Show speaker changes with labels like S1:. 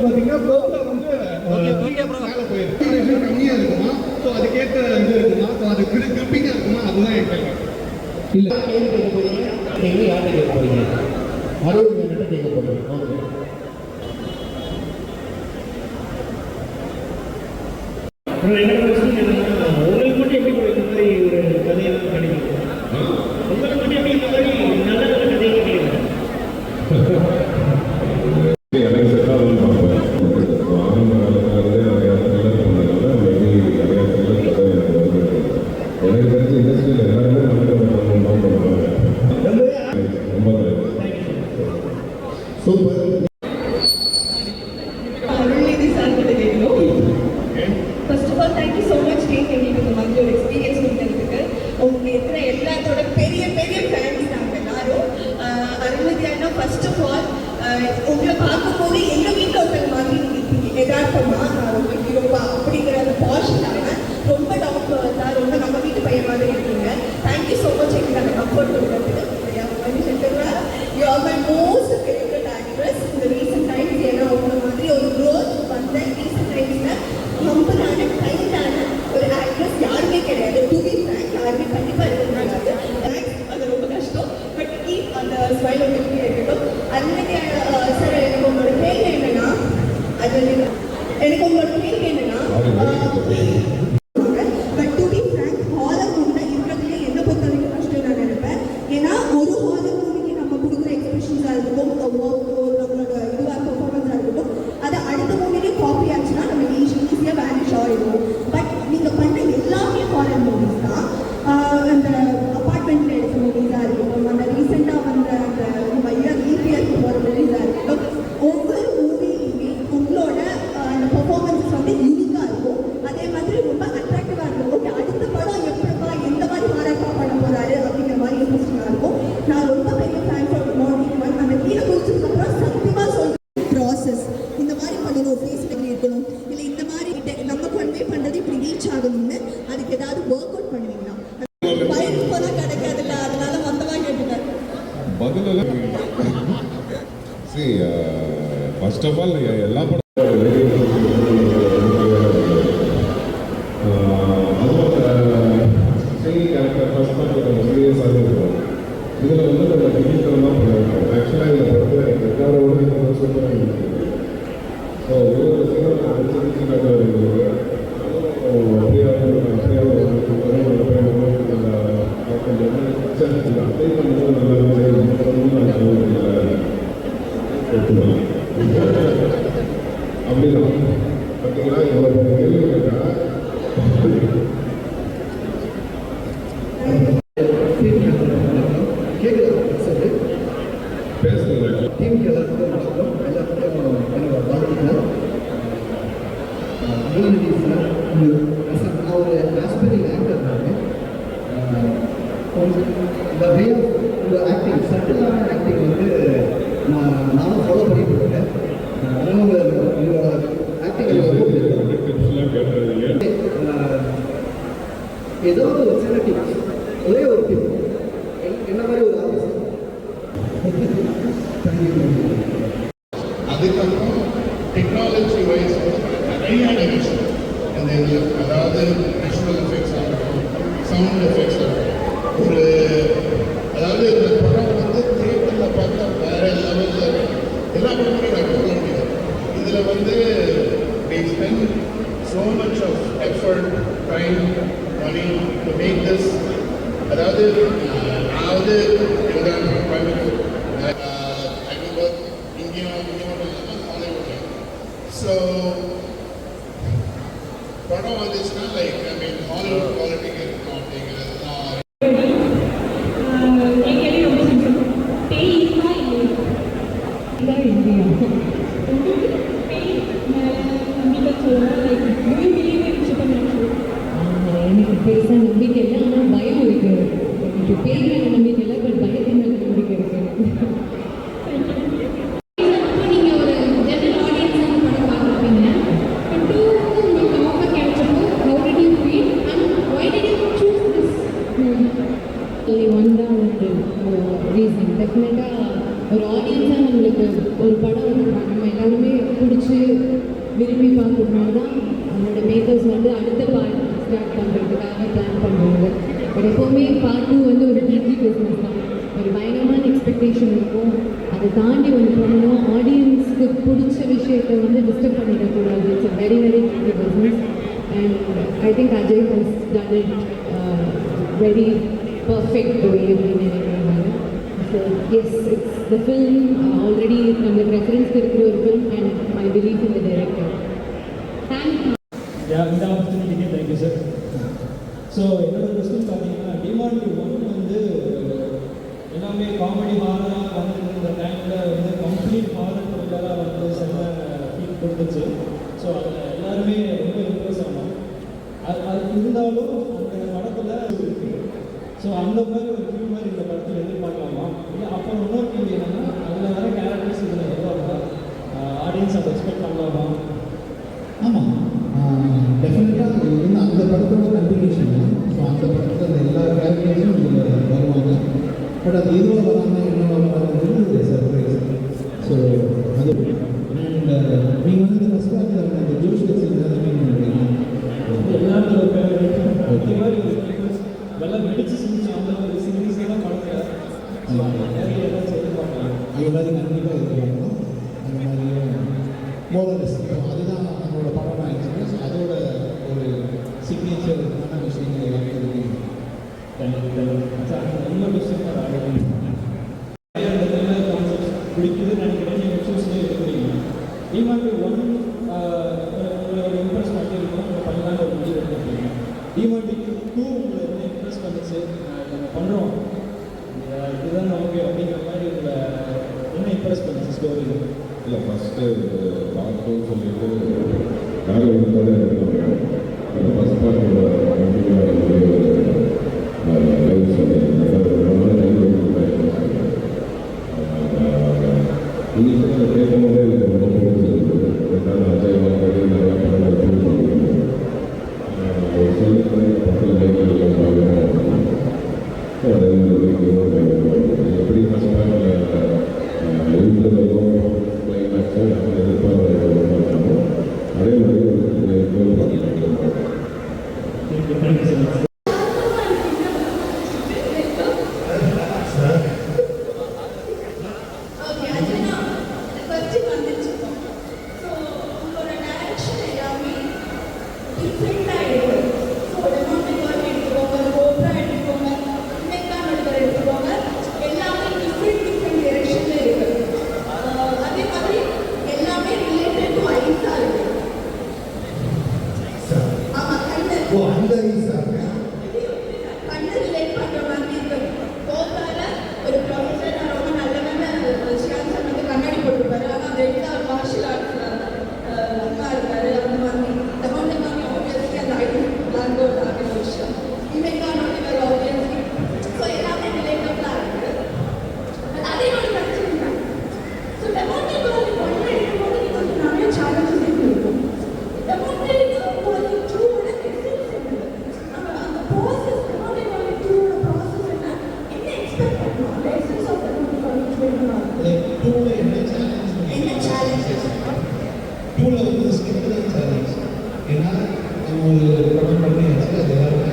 S1: Time பார்த்தீங்கன்னா வந்து போயிருக்கு கம்மியாக இருக்குமா? ஸோ அதுக்கேற்ற இது இருக்குமா? ஸோ அது கிரிப்பிங்காக இருக்குமா? அதுதான் என் கேள்வி.
S2: இல்லை. நீங்கள் யார்கிட்ட கேட்க ஓகே.
S3: எனக்கு பிரச்சனை என்னன்னா உங்களுக்கு மட்டும் எப்படி bro இந்த மாதிரி ஒரு கதையெல்லாம் கிடைக்கும் உங்களுக்கு மட்டும் எப்படி இந்த மாதிரி நல்ல நல்ல கதையெல்லாம் கிடைக்கும்
S4: எனக்கு செட் ஆகும்னு பார்ப்பேன் ஆரம்ப காலத்துலேருந்தே நிறையா த்ரில்லர் பண்ணதுனால மேபி நிறையா த்ரில்லர் கதை எனக்கு வருது எனக்கு தெரிஞ்ச இண்டஸ்ட்ரியில் எல்லாருமே நல்ல கதை பண்ணணும் தான் பண்ணுவாங்க ரொம்ப
S2: சூப்பர்
S5: அருள்நிதி சார் கிட்ட கேட்கணும் first of all thank you so much take எங்களுக்கு இந்த மாதிரி ஒரு எக்ஸ்பீரியன்ஸ் கொடுத்ததுக்கு உங்களுக்கு இருக்கிற எல்லாத்தோட பெரிய பெரிய ஃபேன்ஸ் நாங்கள் எல்லாரும் ஆஹ் அருள்நிதி அண்ணா ஃபர்ஸ்ட் ஆஃப் ஆல் உங்களை பார்க்கும்போது எங்க வீட்டில் ஒருத்தர் மாதிரி நீங்கள் யதார்த்தமா நான் ரொம்ப ஹீரோவா அப்படிங்கிற அந்த பாஷ் இல்லாமல் ரொம்ப டாக்டர் வந்தா ரொம்ப நம்ம வீட்டு பையன் மாதிரி இருக்கீங்க தேங்க்யூ ஸோ மச் எங்களுக்கு அந்த கம்ஃபர்ட் கொடுக்கறதுக்கு மோஸ்ட் ஃபேவரட் ஆக்ட்ரஸ் இந்த ரீசெண்ட் டைம்ஸ் ஏன்னா உங்களை மாதிரி ஒரு க்ரோத் வந்த ரீசெண்ட் டைம்ஸில் ஹம்பிளான கைண்டான ஒரு ஆக்ட்ரஸ் யாருமே கிடையாது டு பி யாருமே கண்டிப்பாக இருக்க முடியாது அது ரொம்ப கஷ்டம் பட் கீப் அந்த ஸ்மைல் உங்களுக்கு இருக்கட்டும் அன்னைக்கு சார் எனக்கு உங்களோட கேள்வி என்னன்னா அது எனக்கு உங்களோட கேள்வி என்னன்னா பட் டு பி ஃப்ரேங்க் ஹாலர் மூவில இருக்கிறதுலே என்ன பொறுத்த வரைக்கும் கஷ்டம் நான் நினைப்பேன் ஏன்னா ஒரு ஹாலர் மூவிக்கு நம்ம கொடுக்குற எக்ஸ்பிரஷன்ஸாக இருக்கட்டும் ஒர்க்கோ நம்மளோட இதுவாக பெர்ஃபார்மன்ஸாக இருக்கட்டும் அது அடுத்த மூவிலே காப்பி ஆச்சுன்னா நம்ம ஈஸி ஈஸியாக வேனிஷ் ஆகிடும் பட் நீங்கள் பண்ண எல்லாமே ஹாலர் மூவிஸ் தான் ஆஹ் அந்த அப்பார்ட்மெண்ட்டில் எடுத்த மூவிஸாக இருக்கட்டும் அந்த ரீசெண்டாக வந்த அந்த நம்ம இயர் இபிஎஸ் போகிற மூவிஸாக இருக்கட்டும் ஒவ்வொரு மூவிலையுமே உங்களோட ஆஹ் அந்த பெர்ஃபார்மன்ஸஸ் வந்து யூனிக்காக இருக்கும் அதே மாதிரி ரொம்ப அட்ராக்டிவாக இருக்கும் ஓகே அடுத்த படம் எப்படிப்பா எந்த மாதிரி மாரப்பா பண்ண போறாரு அப்படிங்கிற மாதிரி இன்ட்ரெஸ்டிங்காக இருக்கும் நான் ரொம்ப பெரிய ஃபேன் ஃபார் மார்னிங் ஒன் அந்த கீழே குடிச்சதுக்கப்புறம் சத்தியமாக சொல்றேன் ப்ராசஸ் இந்த மாதிரி பண்ணணும் ஃபேஸ் இப்படி இருக்கணும் இல்லை இந்த மாதிரி இத- நம்ம கன்வே பண்ணுறது இப்படி ரீச் ஆகணும்னு அதுக்கு ஏதாவது ஒர்க் அவுட் பண்ணுவீங்களா பயிர் போனால் கிடைக்காதுல்ல அதனால மொத்தமாக கேட்டுட்டேன்
S4: பதில் சி ஃபர்ஸ்ட் ஆஃப் ஆல் எல்லா படம் இந்த ஒரு
S2: ஆக்டிங் சட்டிலான ஆக்டிங் வந்து நான் நானும் ஃபாலோ பண்ணிட்டு இருக்கேன் உங்களோட ஆக்டிங் ஏதாவது ஒரு சின்ன டிப்ஸ் ஒரே ஒரு டிப் என்ன மாதிரி ஒரு ஆஃபீஸர்
S6: அதுக்கப்புறம் டெக்னாலஜி வைஸ் நிறைய அனிமேஷன் இந்த இதில் அதாவது விஷுவல் எஃபெக்ட்ஸ் ஆகட்டும் சவுண்ட் எஃபெக்ட்ஸ் ஆகட்டும் they spend so much of effort, time, money to make this அதாவது அஹ், நான் வந்து உதாரணத்துக்கு கோயம்புத்தூர் ஐ வில் ஒர்க் இங்கே இங்கே மட்டும் இல்லாமல் ஹாலிவுட்ல ஸோ படம் வந்துச்சுன்னா like
S7: did you choose this movie only one தான் வந்து ரீசன் டெஃபினட்டாக ஒரு ஆடியன்ஸாக நம்மளுக்கு ஒரு படம் நம்ம எல்லாருமே பிடிச்சி விரும்பி பார்க்கணும்னா தான் நம்மளோட மேக்கர்ஸ் வந்து அடுத்த பார்ட் ஸ்டார்ட் பண்ணுறதுக்காக பிளான் பண்ணுவாங்க பட் எப்போவுமே பார்ட் டூ வந்து ஒரு டீப்லி பிஸ்னஸ் தான். ஒரு பயங்கரமான எக்ஸ்பெக்டேஷன் இருக்கும். அதை தாண்டி ஒன்று பண்ணணும் ஆடியன்ஸ்க்கு பிடிச்ச விஷயத்தை வந்து டிஸ்டர்ப் பண்ணிடக்கூடாது it's very very deeply business and I think Ajay has done it very perfect way அப்படின்னு நினைக்கிறேன் so yes it's the film already நம்மளுக்கு ரெஃபரன்ஸ் இருக்கிற ஒரு film and my belief in the director
S3: thank you yeah இந்த thank you, sir. So என்னோட question பார்த்தீங்கன்னா demand one வந்து எல்லாமே காமெடி ஹாரராக வந்துட்டு டைமில் வந்து கம்ப்ளீட் ஹாரர் த்ரில்லராக வந்து செம்ம ஃபீல் கொடுத்துச்சு. ஸோ அதில் எல்லாருமே ரொம்ப இம்ப்ரெஸ் ஆனோம். அது அது இருந்தாலும் அந்த படத்தில் இருக்குது ஸோ அந்த மாதிரி ஒரு ஃபில் மாதிரி இந்த படத்தில் எதிர்பார்க்கலாமா? இல்லை அப்புறம் இன்னொரு கேள்வி என்னென்னா அதில் வர கேரக்டர்ஸ் இதில் எவ்வளோ ஆடியன்ஸ் அதை எக்ஸ்பெக்ட் பண்ணலாமா?
S8: டெஃபினட்டாக இன்னும் அந்த படத்தோட கண்டினியூஷன் தான் ஸோ அந்த படத்தில் எல்லா கேரக்டர்ஸும் இதில் வருவாங்க. பட் அது எதுவும் வராமல் என்ன வராங்கிறது சர்ப்ரைஸ் ஸோ அது அண்ட் நீங்கள் வந்து ஃபஸ்ட் பார்த்து அந்த ஜோஷ்
S3: வெள்ளம் வெடிச்சு செஞ்சு அந்த ஒரு சீரீஸ் எல்லாம்
S8: அது மாதிரி கண்டிப்பாக எதிர்பார்க்கலாம் அந்த மாதிரி மோரலஸ் அதுதான் நம்மளோட படம். சிக்னேச்சரான விஷயங்கள் எல்லாமே நல்ல
S3: தேங்க்யூ விஷயம் நான் கான்செப்ட் பிடிக்குதுன்னு நினைக்கிறேன். நீங்கள் சூஸ்லேயே இருக்கிறீங்க ஒன் உங்களை இம்ப்ரெஸ் பண்ணியிருக்கோம் உங்களை பண்ணலான்னு ஒரு முடிவு எடுத்துருக்கீங்க. டூ உங்களை வந்து இம்ப்ரெஸ் பண்ணிச்சு நம்ம பண்ணுறோம் இதுதான் நமக்கு அப்படிங்கிற மாதிரி உங்களை என்ன இம்ப்ரெஸ் பண்ணிச்சு ஸ்டோரி
S4: இல்லை ஃபஸ்ட்டு பார்த்தோம் சொல்லிட்டு
S5: ఫస్ట్ ఆఫ్ ఆల్
S8: ஓ அந்த ரீசா
S5: கண்ணு ரிலேட் பண்ற மாதிரி இருக்கு கோபால ஒரு ப்ரொஃபஸர் நான் ரொம்ப நல்லவன ஷியான் சார் வந்து கண்ணாடி போட்டுருப்பாரு ஆனா அந்த இடத்துல அவர் மார்ஷியல் ஆர்ட்ஸ்ல அம்மா இருக்காரு அந்த மாதிரி டமாண்ட மாதிரி ஆப்வியஸ்லி அந்த ஐடி பிளான் அவுட் ஆகிற விஷயம் இன்றைக்கான இவர் ஆப்வியஸ்லி ஸோ எல்லாமே ரிலேட்டபிளாக இருக்கு But அதே மாதிரி பிரச்சனை ஸோ டமாண்ட மாதிரி பண்ண எடுக்கும்போது நீங்கள் நிறைய சேலஞ்சஸ் இருக்கும் டமாண்ட மாதிரி டூவோட எக்ஸிஸ்ட் நம்ம அந்த ப்ராசஸ் டமாண்ட மாதிரி டூவோட ப்ராசஸ் என்ன என்ன எக்ஸ்பெக்ட் பண்ணணும் அந்த எக்ஸஸ் ஆஃப்
S8: லைக் டூவில் என்ன சேலஞ்ச்
S5: என்ன சேலஞ்சஸ்
S8: டூவில் வந்து ஸ்கிப் தான் சேலஞ்ச் ஏன்னா நம்ம ஒரு படம் பண்ணியாச்சு அது எல்லாரும்